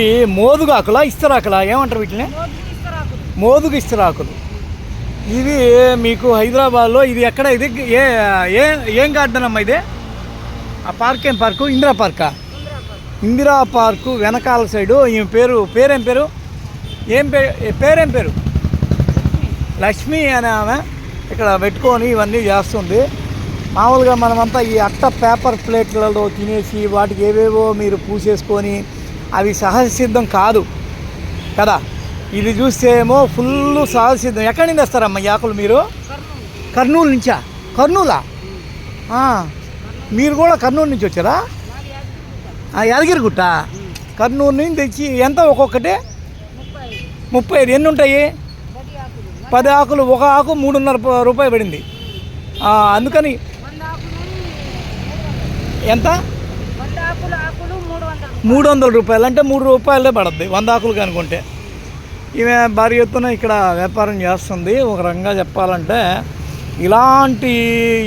ఈ మోదుగాకులా ఇస్తరాకులా ఏమంటారు వీటిని? మోదుగు ఇస్తరాకులు. ఇవి మీకు హైదరాబాద్లో ఇది ఎక్కడ ఇది? ఏ ఏ ఏం గార్డెన్ అమ్మా ఇది? ఆ పార్క్ ఏం పార్కు? ఇందిరా పార్కా? ఇందిరా పార్కు వెనకాల సైడు ఈమె పేరు పేరేం పేరు? ఏం పే పేరేం పేరు? లక్ష్మి అనే ఆమె ఇక్కడ పెట్టుకొని ఇవన్నీ చేస్తుంది. మామూలుగా మనమంతా ఈ అట్ట పేపర్ ప్లేట్లలో తినేసి వాటికి ఏవేవో మీరు పూసేసుకొని అవి సహజ సిద్ధం కాదు. కదా? ఇది చూస్తే ఏమో ఫుల్ సహజ సిద్ధం ఎక్కడి నుంచి వస్తారమ్మా ఈ ఆకులు మీరు? కర్నూలు నుంచా? కర్నూలా? మీరు కూడా కర్నూలు నుంచి వచ్చారా? యాదగిరిగుట్ట. కర్నూలు నుంచి తెచ్చి ఎంత ఒక్కొక్కటి? ముప్పై ఐదు. ఎన్ని ఉంటాయి? పది ఆకులు. ఒక ఆకు మూడున్నర రూపాయలు పడింది. అందుకని ఎంత? మూడు వందల రూపాయలు అంటే మూడు రూపాయలే పడుద్ది. వంద ఆకులు కనుక్కుంటే. ఈమె భారీ ఎత్తున ఇక్కడ వ్యాపారం చేస్తుంది. ఒక రకంగా చెప్పాలంటే ఇలాంటి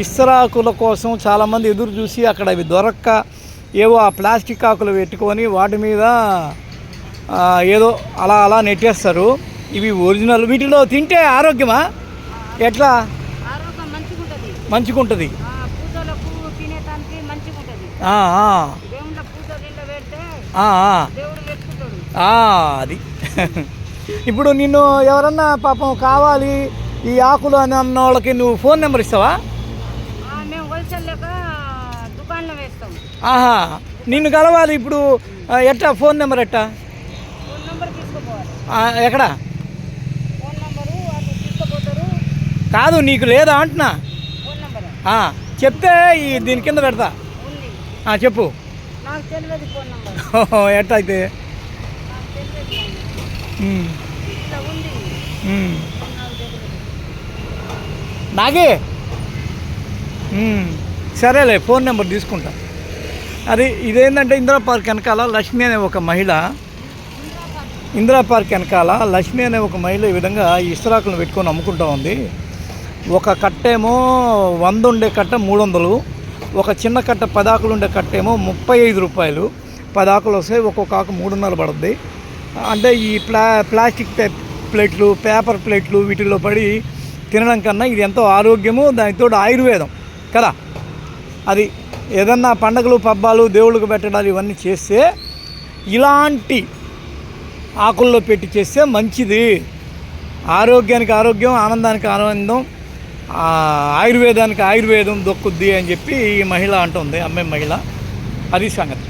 ఇస్తరాకుల కోసం చాలామంది ఎదురు చూసి అక్కడ అవి దొరక్క ఏవో ఆ ప్లాస్టిక్ ఆకులు పెట్టుకొని వాటి మీద ఏదో అలా అలా నెట్టేస్తారు. ఇవి ఒరిజినల్. వీటిలో తింటే ఆరోగ్యమా? ఎట్లా? ఆరోగ్యం అది. ఇప్పుడు నిన్ను ఎవరన్నా పాపం కావాలి ఈ ఆకులు అని అన్న వాళ్ళకి నువ్వు ఫోన్ నెంబర్ ఇస్తావా? ఆహా. నిన్ను కలవాలి ఇప్పుడు ఎట్టా? ఫోన్ నెంబర్ ఎట్టా? ఎక్కడ? కాదు నీకు లేదా అంటున్నా? చెప్తే ఈ దీని కింద పెడతా. చెప్పు. నాకు తెలియదు ఫోన్ నెంబర్. ఓహో, ఎట్టా అయితే నాకు తెలియదు ఉమ్, ఇట్లా ఉంది. ఉమ్. నాకు తెలియదు. నాగే? సరేలే ఫోన్ నెంబర్ తీసుకుంటా. అది ఇదేంటంటే ఇందిరా పార్క్ వెనకాల లక్ష్మి అనే ఒక మహిళ. ఇందిరా పార్క్ వెనకాల లక్ష్మి అనే ఒక మహిళ ఈ విధంగా ఇస్తరాకులను పెట్టుకొని అమ్ముకుంటా ఉంది. ఒక కట్టేమో వంద ఉండే కట్ట మూడు వందలు. ఒక చిన్న కట్ట పదాకులు ఉండే కట్టేమో ముప్పై ఐదు రూపాయలు. పదాకులు వస్తాయి ఒక్కొక్క ఆకు మూడున్నర పడుద్ది. అంటే ఈ ప్లా ప్లాస్టిక్ ప్లేట్లు పేపర్ ప్లేట్లు వీటిల్లో పడి తినడం కన్నా ఇది ఎంతో ఆరోగ్యము దానితో ఆయుర్వేదం. కదా? అది ఏదన్నా పండగలు పబ్బాలు దేవుళ్ళకు పెట్టడాలు ఇవన్నీ చేస్తే ఇలాంటి ఆకుల్లో పెట్టి చేస్తే మంచిది. ఆరోగ్యానికి ఆరోగ్యం ఆనందానికి ఆనందం ఆయుర్వేదానికి ఆయుర్వేదం దొక్కుద్ది అని చెప్పి ఈ మహిళ అంటుంది అమ్మాయి మహిళ. అది సంగతి.